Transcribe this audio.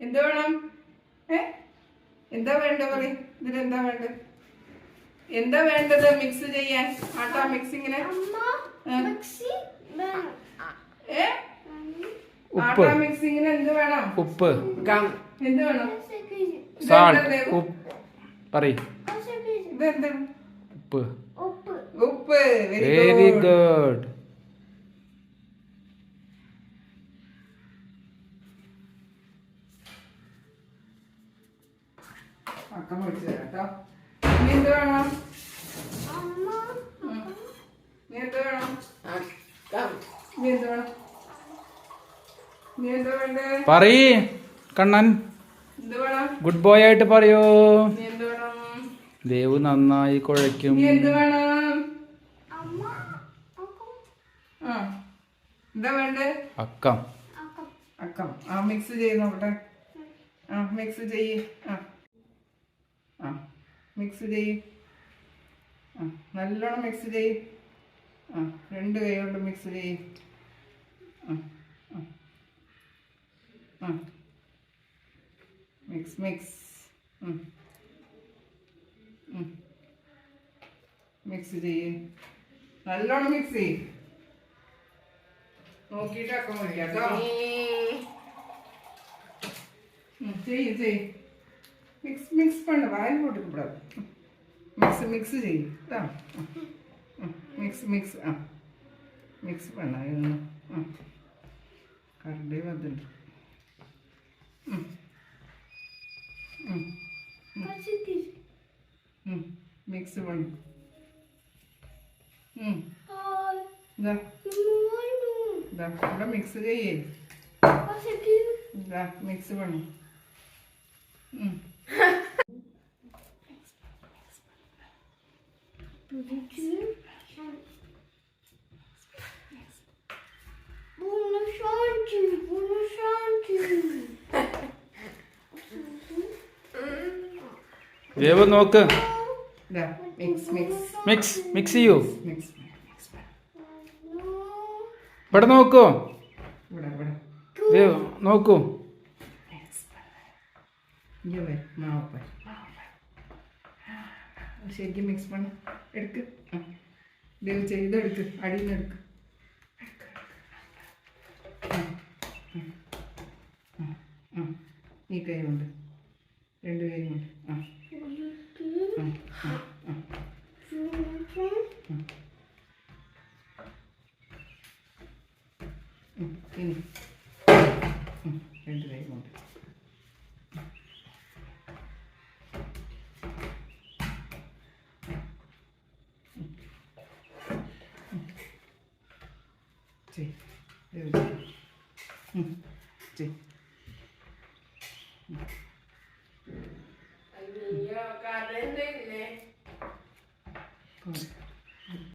എന്താ വേണം? ഏ? എന്താ വേണ്ട പറയും. ഇതിലെന്താ വേണ്ടത്? എന്താ വേണ്ടത് മിക്സ് ചെയ്യാൻ? ആട്ടാ മിക്സിങ്ങിന് ആട്ടാ മിക്സിങ്ങിന് എന്ത് വേണം? ഉപ്പ്. എന്ത് വേണം? ഉപ്പ്. പറയ്. ഉപ്പ്. വെരി ഗുഡ് അക്കം പൊടിച്ചു തരാം കേട്ടോ. ഇനി എന്ത് വേണം? എന്ത് എന്ത് എന്ത് വേണ്ടേ? പറയ് കണ്ണൻ. എന്ത് വേണം? ഗുഡ് ബോയ് ആയിട്ട് പറയൂ. എന്ത് വേണം? ദേവ് നന്നായി കുഴയ്ക്കും. എന്ത് വേണം? അക്കം. ആ. എന്താ വേണ്ടേ? അക്കം. അക്കം. അക്കം. ആ മിക്സ് ചെയ്ത് നോക്കട്ടെ. ആ മിക്സ് ചെയ്യ്. ആ. മിക്സ് ചെയ്യും. ആ നല്ലോണം മിക്സ് ചെയ്യും. ആ രണ്ട് കൈ കൊണ്ട് മിക്സ് ചെയ്യും. ആ മിക്സ് മിക്സ്. മിക്സ് ചെയ്യും. നല്ലോണം മിക്സ് ചെയ്യും. നോക്കിയിട്ട് അക്കം വിളിക്കാം കേട്ടോ. ചെയ്യ് ചെയ്യ്. செய் மிக்ஸ் மிக்ஸ் பண்ண வாயில் போட்டுக்கூடாது மிக்ஸ் மிக்ஸ் செய் ஆ மிக்ஸ் மிக்ஸ் ஆ மிக்ஸ் பண்ண இன்னும் ம் கரண்டே வந்துட்டு ம் ம் പച്ചക്ക് ம் மிக்ஸ் பண்ணு ம் ഹായ് ഇതാ മോനു ഇതാ ഇവിടെ മിക്സ് ചെയ്യേ പച്ചക്ക് ഇതാ മിക്സ് பண்ணு പിടിച്ചു Bunu şanti, bunu şanti. ദേവ നോക്ക് മിക്സ് മിക്സ് ചെയ്യൂ ഇവിടെ നോക്കൂ. ദേവ് നോക്കൂ. இங்கே வை மாவு பாரு ശരിക്കും മിക്സ് பண்ண എടുക്ക് ആ ദേവ് ചെയ്ത് എടുക്ക് അടിയിൽ നിന്ന് എടുക്ക് ആ, ആ, ആ, ആ. ഈ കൈ കൊണ്ട് രണ്ട് കൈ കൊണ്ട് ആ ആ, ആ, ആ. ഉം, ഇനി ഉം, രണ്ട് കൈ കൊണ്ട് ചെയ് ദേവ് ചെയ് ഉം, ചെയ് അയ്യോ കറണ്ട് ഇല്ലേ പോരെ.